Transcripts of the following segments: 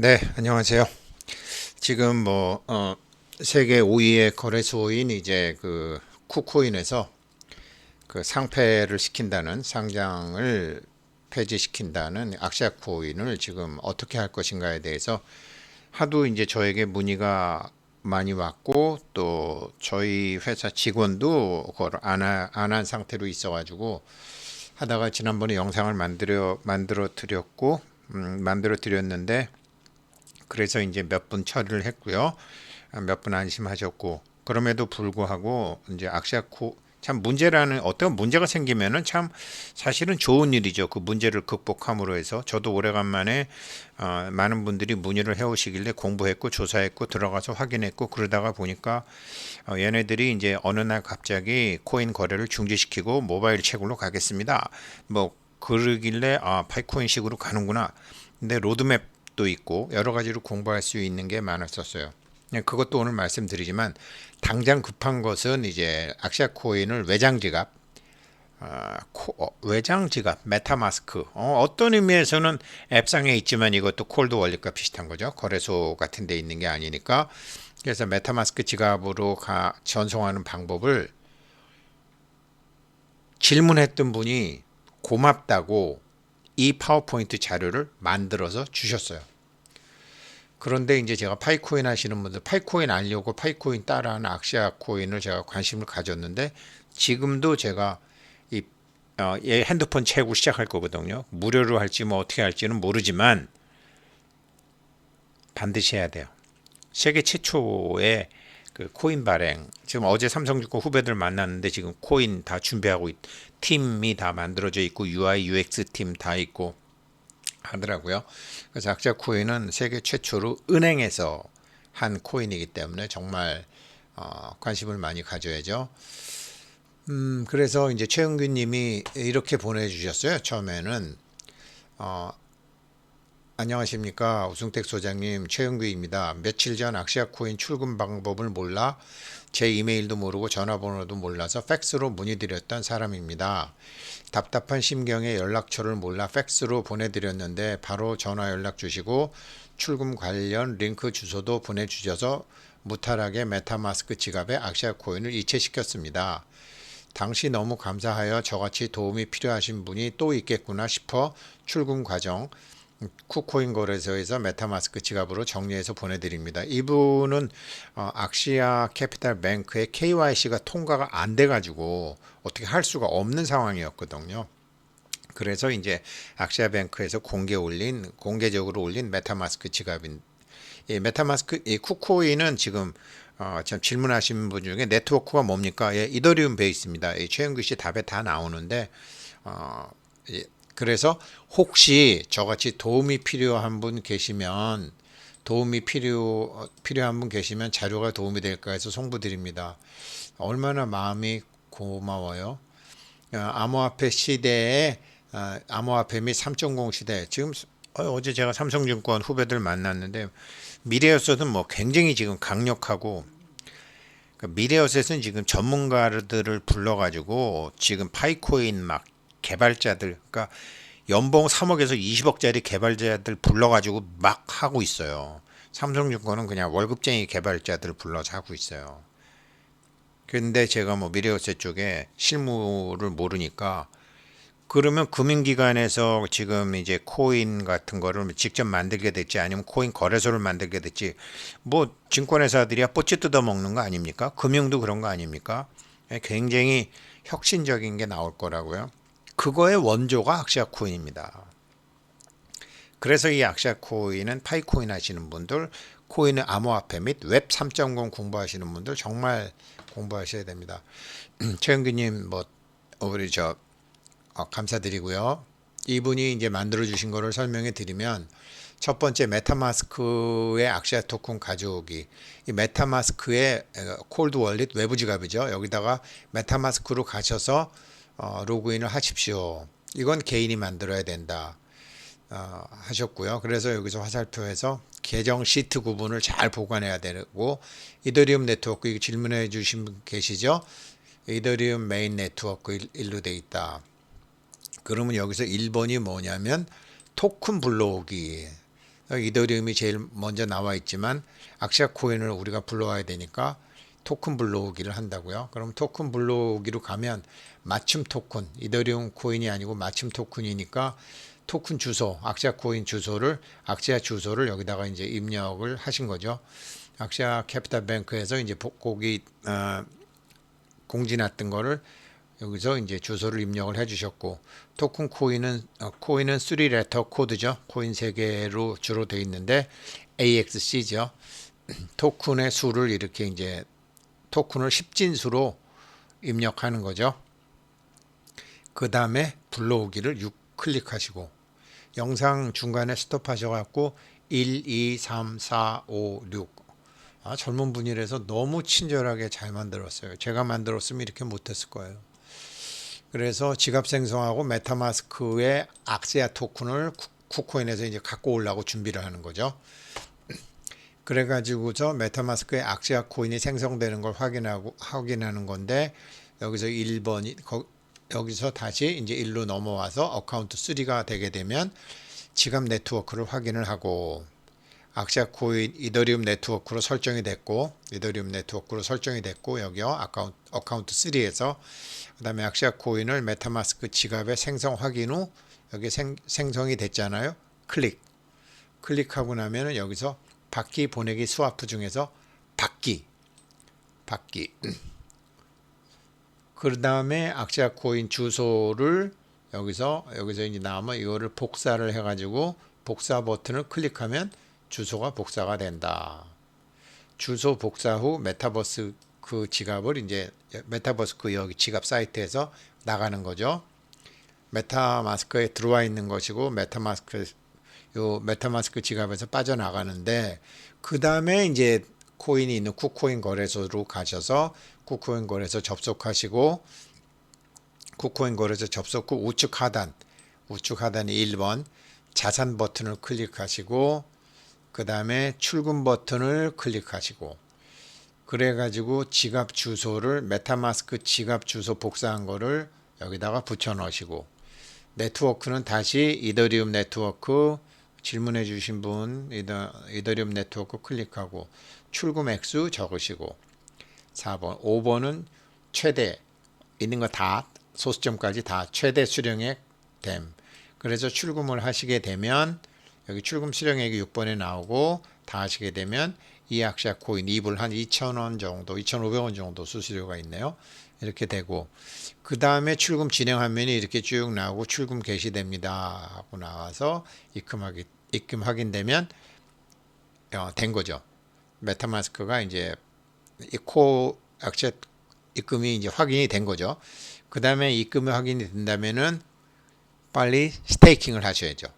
네, 안녕하세요. 지금 뭐 어, 세계 5위의 거래소인 이제 그 쿠코인에서 그 상폐를 시킨다는 상장을 폐지시킨다는 악시아 코인을 지금 어떻게 할 것인가에 대해서 하도 이제 저에게 문의가 많이 왔고 또 저희 회사 직원도 그걸 안한 상태로 있어가지고 하다가 지난번에 영상을 만들어 만들어 드렸고 음, 만들어 드렸는데 그래서 이제 몇 분 처리를 했고요. 몇 분 안심하셨고 그럼에도 불구하고 이제 악시아코 참 문제라는 어떤 문제가 생기면은 참 사실은 좋은 일이죠. 그 문제를 극복함으로 해서 저도 오래간만에 어, 많은 분들이 문의를 해오시길래 공부했고 조사했고 들어가서 확인했고 그러다가 보니까 어, 얘네들이 이제 어느 날 갑자기 코인 거래를 중지시키고 모바일 채굴로 가겠습니다. 뭐 그러길래 아 파이코인식으로 가는구나. 근데 로드맵 도 있고 여러 가지로 공부할 수 있는 게 많았었어요. 네, 그것도 오늘 말씀드리지만 당장 급한 것은 이제 악시아 코인을 외장 지갑 어, 코, 어, 외장 지갑 메타마스크. 어, 어떤 의미에서는 앱상에 있지만 이것도 콜드 원리과 비슷한 거죠. 거래소 같은 데 있는 게 아니니까. 그래서 메타마스크 지갑으로 가, 전송하는 방법을 질문했던 분이 고맙다고 이 파워포인트 자료를 만들어서 주셨어요. 그런데 이제 제가 파이코인 하시는 분들 파이코인 알려고 파이코인 따라하는 악시아 코인을 제가 관심을 가졌는데 지금도 제가 이 어, 얘 핸드폰 채고 시작할 거거든요. 무료로 할지 뭐 어떻게 할지는 모르지만 반드시 해야 돼요. 세계 최초의 그 코인 발행 지금 어제 삼성증권 후배들 만났는데 지금 코인 다 준비하고 있, 팀이 다 만들어져 있고 UI UX 팀 다 있고 하더라고요. 그래서 악자 코인은 세계 최초로 은행에서 한 코인이기 때문에 정말 어, 관심을 많이 가져야죠. 음, 그래서 이제 최영균 님이 이렇게 보내주셨어요. 처음에는, 어, 안녕하십니까. 우승택 소장님, 최영규입니다. 며칠 전 악시아 코인 출금 방법을 몰라 제 이메일도 모르고 전화번호도 몰라서 팩스로 문의드렸던 사람입니다. 답답한 심경에 연락처를 몰라 팩스로 보내드렸는데 바로 전화 연락 주시고 출금 관련 링크 주소도 보내주셔서 무탈하게 메타마스크 지갑에 악시아 코인을 이체시켰습니다. 당시 너무 감사하여 저같이 도움이 필요하신 분이 또 있겠구나 싶어 출금 과정 쿠코인 거래소에서 메타마스크 지갑으로 정리해서 보내드립니다. 이분은 어, 악시아 캐피탈 뱅크의 KYC가 통과가 안 돼가지고 어떻게 할 수가 없는 상황이었거든요. 그래서 이제 악시아 뱅크에서 공개 올린 공개적으로 올린 메타마스크 지갑인 이 메타마스크 이 쿠코인은 지금 어, 참 질문하신 분 중에 네트워크가 뭡니까? 예, 이더리움 베이스입니다. 이 최영규 씨 답에 다 나오는데 어, 예, 그래서 혹시 저같이 도움이 필요한 분 계시면 도움이 필요 필요한 분 계시면 자료가 도움이 될까 해서 송부드립니다. 얼마나 마음이 고마워요. 어, 암호화폐 시대에 어, 암호화폐 및 3.0 시대 지금 어, 어제 제가 삼성증권 후배들 만났는데 미래에서는 뭐 굉장히 지금 강력하고 그러니까 미래에서는 지금 전문가들을 불러가지고 지금 파이코인 막 개발자들 그러니까 연봉 3억에서 20억짜리 개발자들 불러가지고 막 하고 있어요. 삼성증권은 그냥 월급쟁이 개발자들 불러서 하고 있어요. 근데 제가 뭐 미래에세 쪽에 실무를 모르니까 그러면 금융기관에서 지금 이제 코인 같은 거를 직접 만들게 됐지 아니면 코인 거래소를 만들게 됐지 뭐 증권회사들이야 뽀찌 뜯어 먹는 거 아닙니까? 금융도 그런 거 아닙니까? 굉장히 혁신적인 게 나올 거라고요. 그거의 원조가 악시아 코인입니다. 그래서 이 악시아 코인은 파이코인 하시는 분들, 코인의 암호화폐 및 웹 3.0 공부하시는 분들 정말 공부하셔야 됩니다. 최영규님 뭐 우리 저 어, 감사드리고요. 이분이 이제 만들어 주신 거를 설명해 드리면 첫 번째 메타마스크의 악시아 토큰 가져오기. 이 메타마스크의 콜드 월릿 외부 지갑이죠. 여기다가 메타마스크로 가셔서 어, 로그인을 하십시오. 이건 개인이 만들어야 된다. 어, 하셨고요. 그래서 여기서 화살표에서 계정 시트 구분을 잘 보관해야 되고 이더리움 네트워크 질문해 주신 분 계시죠? 이더리움 메인 네트워크 일로 돼 있다. 그러면 여기서 1번이 뭐냐면 토큰 불러오기. 이더리움이 제일 먼저 나와 있지만 악시아 코인을 우리가 불러와야 되니까 토큰 불러오기를 한다고요. 그럼 토큰 불러오기로 가면 맞춤 토큰, 이더리움 코인이 아니고 맞춤 토큰이니까 토큰 주소, 악시아 코인 주소를 악시아 주소를 여기다가 이제 입력을 하신 거죠. 악시아 캐피탈 뱅크에서 이제 보- 거기 어, 공지 났던 거를 여기서 이제 주소를 입력을 해 주셨고 토큰 코인은 어, 코인은 3레터 코드죠. 코인 세 개로 주로 돼 있는데 AXC죠. 토큰의 수를 이렇게 이제 토큰을 10진수로 입력하는 거죠. 그 다음에 불러오기를 6 클릭하시고 영상 중간에 스톱하셔갖고 1, 2, 3, 4, 5, 6 아, 젊은 분이라서 너무 친절하게 잘 만들었어요. 제가 만들었으면 이렇게 못했을 거예요. 그래서 지갑 생성하고 메타마스크의 악세아 토큰을 쿠- 쿠코인에서 이제 갖고 오려고 준비를 하는 거죠. 그래가지고서 메타마스크의 악시아 코인이 생성되는 걸 확인하고 확인하는 건데 여기서 1번이 거, 여기서 다시 이제 1로 넘어와서 어카운트 3가 되게 되면 지갑 네트워크를 확인을 하고 악시아 코인 이더리움 네트워크로 설정이 됐고 이더리움 네트워크로 설정이 됐고 여기요 아카운트 어카운트 3에서 그다음에 악시아 코인을 메타마스크 지갑에 생성 확인 후 여기 생, 생성이 됐잖아요. 클릭 클릭하고 나면은 여기서 받기 보내기 스와프 중에서 받기 받기 그 다음에 악시아 코인 주소를 여기서 여기서 이제 나오면 이거를 복사를 해가지고 복사 버튼을 클릭하면 주소가 복사가 된다. 주소 복사 후 메타버스 그 지갑을 이제 메타버스 그 여기 지갑 사이트에서 나가는 거죠. 메타마스크에 들어와 있는 것이고 메타마스크 요 메타마스크 지갑에서 빠져나가는데 그 다음에 이제 코인이 있는 쿠코인 거래소로 가셔서 쿠코인 거래소 접속하시고 쿠코인 거래소 접속 후 우측 하단 우측 하단이 1번 자산 버튼을 클릭하시고 그 다음에 출금 버튼을 클릭하시고 그래가지고 지갑 주소를 메타마스크 지갑 주소 복사한 거를 여기다가 붙여 넣으시고 네트워크는 다시 이더리움 네트워크 질문해 주신 분 이더, 이더리움 네트워크 클릭하고 출금 액수 적으시고 4번 5번은 최대 있는 거 다 소수점까지 다 최대 수령액 됨. 그래서 출금을 하시게 되면 여기 출금 수령액이 6번에 나오고 다 하시게 되면 이 악시아 코인 이불 한 2,000원 정도 2,500원 정도 수수료가 있네요 이렇게 되고 그 다음에 출금 진행 화면이 이렇게 쭉 나오고 출금 개시됩니다 하고 나와서 입금하기 입금 확인되면 어, 된 거죠. 메타마스크가 이제 이코 액체 입금이 이제 확인이 된 거죠. 그 다음에 입금이 확인이 된다면은 빨리 스테이킹을 하셔야죠.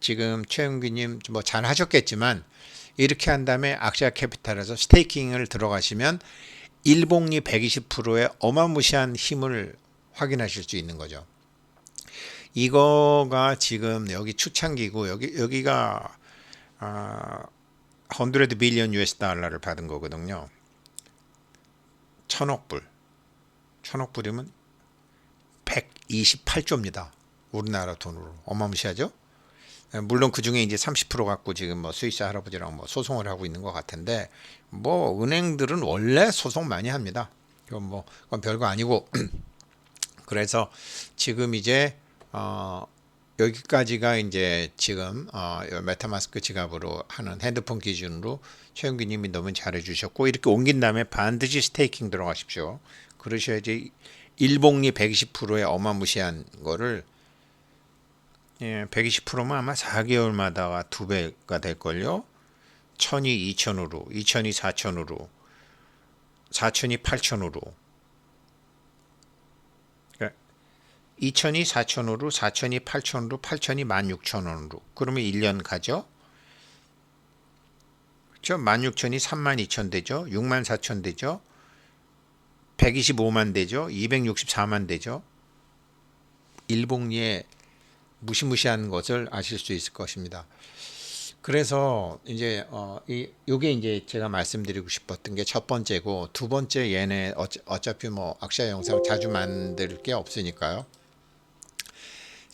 지금 최영규님 뭐 잘 하셨겠지만 이렇게 한 다음에 악시아 캐피탈에서 스테이킹을 들어가시면 일봉리 120%의 어마무시한 힘을 확인하실 수 있는 거죠. 이거가 지금 여기 추천기고 여기 여기가 아, 100 빌리언 US 달러를 받은 거거든요. 천억 불. 천억 불이면 128조입니다. 우리나라 돈으로. 어마무시하죠? 물론 그 중에 이제 30% 갖고 지금 뭐 스위스 할아버지랑 뭐 소송을 하고 있는 것 같은데 뭐 은행들은 원래 소송 많이 합니다. 그건 뭐 그건 별거 아니고 그래서 지금 이제 어 여기까지가 이제 지금 어 메타마스크 지갑으로 하는 핸드폰 기준으로 최영기님이 너무 잘해주셨고 이렇게 옮긴 다음에 반드시 스테이킹 들어가십시오. 그러셔야지 일봉리 120%의 어마무시한 거를 예, 120%면 아마 4개월마다가 두 배가 될걸요. 1000이 2000으로, 2000이 4000으로, 4000이 8000으로. 그러니까 2000이 4000으로, 4000이 8000으로, 8000이 16000원으로. 그러면 1년 가죠. 그렇죠? 16000이 32000 되죠. 64000 되죠. 125만 되죠. 264만 되죠. 일봉리에 무시무시한 것을 아실 수 있을 것입니다. 그래서 이제 어, 이 요게 이제 제가 말씀드리고 싶었던 게 첫 번째고 두 번째 얘네 어차, 어차피 뭐 악시아 영상 자주 만들 게 없으니까요.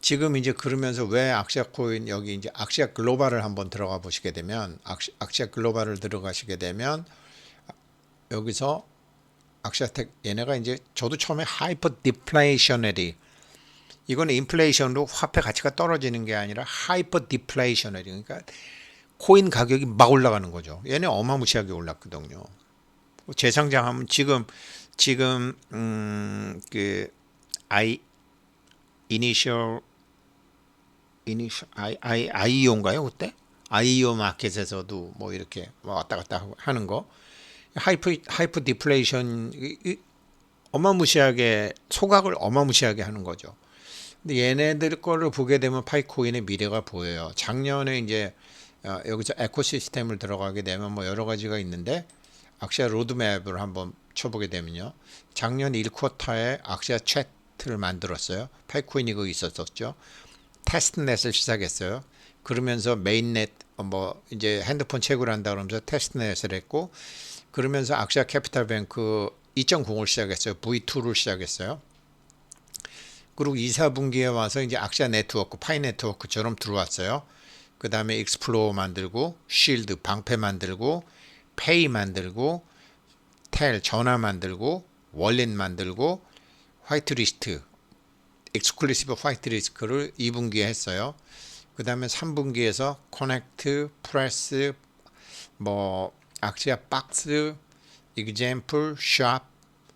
지금 이제 그러면서 왜 악시아 코인 여기 이제 악시아 글로벌을 한번 들어가 보시게 되면 악시아 글로벌을 들어가시게 되면 여기서 악시아텍 얘네가 이제 저도 처음에 하이퍼 디플레이셔너리 이거는 인플레이션으로 화폐 가치가 떨어지는 게 아니라 하이퍼 디플레이셔너리 그러니까 코인 가격이 막 올라가는 거죠. 얘네 어마무시하게 올랐거든요. 재상장하면 지금 지금 음그 아이 이니셜 이니셜 아이 아이 아이오인가요 그때 아이오 마켓에서도 뭐 이렇게 뭐 왔다 갔다 하는 거 하이퍼 하이퍼 디플레이션 이- 이- 어마무시하게 소각을 어마무시하게 하는 거죠. 근데 얘네들 거를 보게 되면 파이코인의 미래가 보여요. 작년에 이제 어, 여기서 에코시스템을 들어가게 되면 뭐 여러 가지가 있는데 악시아 로드맵을 한번 쳐보게 되면요. 작년 1쿼터에 악시아 채트를 만들었어요. 파이코인이 거기 있었었죠. 테스트넷을 시작했어요. 그러면서 메인넷 어, 뭐 이제 핸드폰 채굴 한다 그러면서 테스트넷을 했고 그러면서 악시아 캐피탈 뱅크 2.0을 시작했어요. V2를 시작했어요. 그리고 2, 4분기에 와서 이제 악시아 네트워크, 파이 네트워크처럼 들어왔어요. 그 다음에 익스플로어 만들고, 쉴드, 방패 만들고, 페이 만들고, 텔, 전화 만들고, 월렛 만들고, 화이트리스트, 익스클루시브 화이트리스트를 2분기에 했어요. 그 다음에 3분기에서 커넥트, 프레스, 뭐, 악시아 박스, example, shop,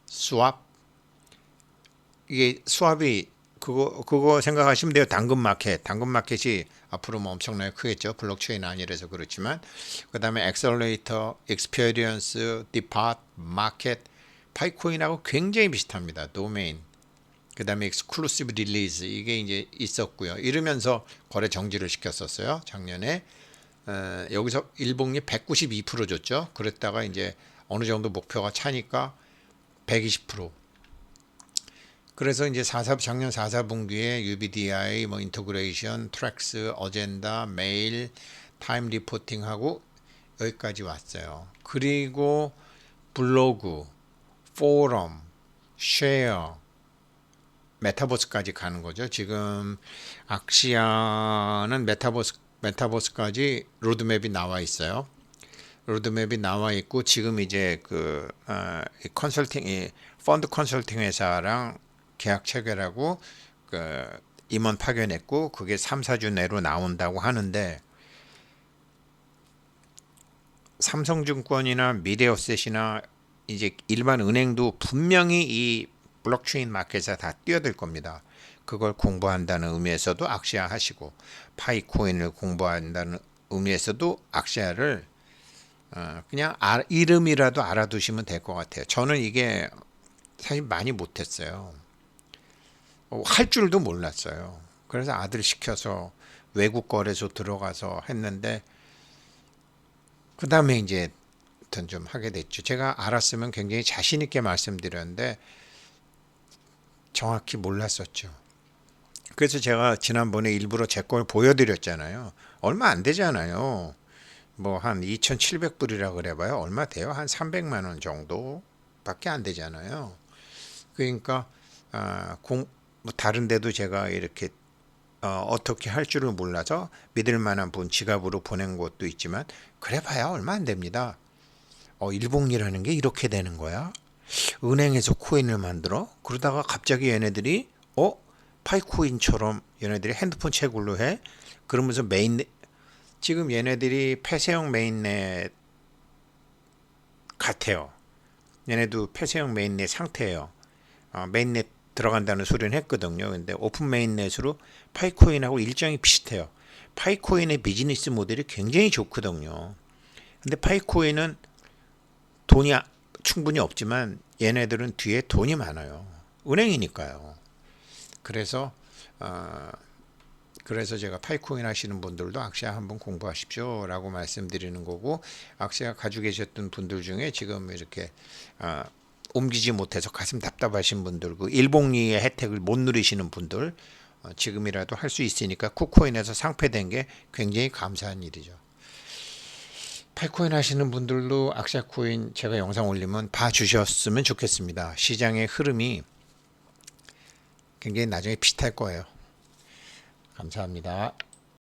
swap, 이게 수압이 그거 그거 생각하시면 돼요. 당근 마켓, 당근 마켓이 앞으로 뭐 엄청나게 크겠죠. 블록체인 아니라서 그렇지만 그다음에 엑셀레이터, 익스피리언스, 디파트, 마켓, 파이코인하고 굉장히 비슷합니다. 도메인. 그다음에 익스클루시브 릴리즈 이게 이제 있었고요. 이러면서 거래 정지를 시켰었어요. 작년에 어, 여기서 일봉이 192% 줬죠. 그랬다가 이제 어느 정도 목표가 차니까 120% 그래서 이제 4사 작년 4사분기에 UBDI 뭐 인터그레이션, 트랙스, 어젠다, 메일, 타임 리포팅하고 여기까지 왔어요. 그리고 블로그, 포럼, 쉐어, 메타버스까지 가는 거죠. 지금 악시아는 메타버스 메타버스까지 로드맵이 나와 있어요. 로드맵이 나와 있고 지금 이제 그 어, 이 컨설팅 이 펀드 컨설팅 회사랑 계약 체결하고 그 임원 파견했고 그게 3, 4주 내로 나온다고 하는데 삼성증권이나 미래어셋이나 이제 일반 은행도 분명히 이 블록체인 마켓에 다 뛰어들 겁니다. 그걸 공부한다는 의미에서도 악시아 하시고 파이코인을 공부한다는 의미에서도 악시아를 어, 그냥 아, 이름이라도 알아두시면 될 것 같아요. 저는 이게 사실 많이 못했어요. 어, 할 줄도 몰랐어요. 그래서 아들 시켜서 외국 거래소 들어가서 했는데 그 다음에 이제 좀 하게 됐죠. 제가 알았으면 굉장히 자신 있게 말씀드렸는데 정확히 몰랐었죠. 그래서 제가 지난번에 일부러 제 걸 보여드렸잖아요. 얼마 안 되잖아요. 뭐 한 2,700불이라 그래봐요. 얼마 돼요? 한 300만 원 정도밖에 안 되잖아요. 그러니까 아, 공, 뭐 다른 데도 제가 이렇게 어, 어떻게 할 줄을 몰라서 믿을 만한 분 지갑으로 보낸 것도 있지만 그래 봐야 얼마 안 됩니다. 어, 일봉이라는 게 이렇게 되는 거야? 은행에서 코인을 만들어? 그러다가 갑자기 얘네들이 어? 파이코인처럼 얘네들이 핸드폰 채굴로 해? 그러면서 메인넷 지금 얘네들이 폐쇄형 메인넷 같아요. 얘네도 폐쇄형 메인넷 상태예요. 어, 메인넷 들어간다는 소리는 했거든요. 근데 오픈 메인넷으로 파이코인하고 일정이 비슷해요. 파이코인의 비즈니스 모델이 굉장히 좋거든요. 근데 파이코인은 돈이 아- 충분히 없지만 얘네들은 뒤에 돈이 많아요. 은행이니까요. 그래서 어, 그래서 제가 파이코인 하시는 분들도 악시아 한번 공부하십시오라고 말씀드리는 거고 악시아 가지고 계셨던 분들 중에 지금 이렇게 어, 옮기지 못해서 가슴 답답하신 분들, 그 일봉리의 혜택을 못 누리시는 분들 어, 지금이라도 할 수 있으니까 쿠코인에서 상패된 게 굉장히 감사한 일이죠. 팔코인 하시는 분들도 악샤코인 제가 영상 올리면 봐주셨으면 좋겠습니다. 시장의 흐름이 굉장히 나중에 비슷할 거예요. 감사합니다.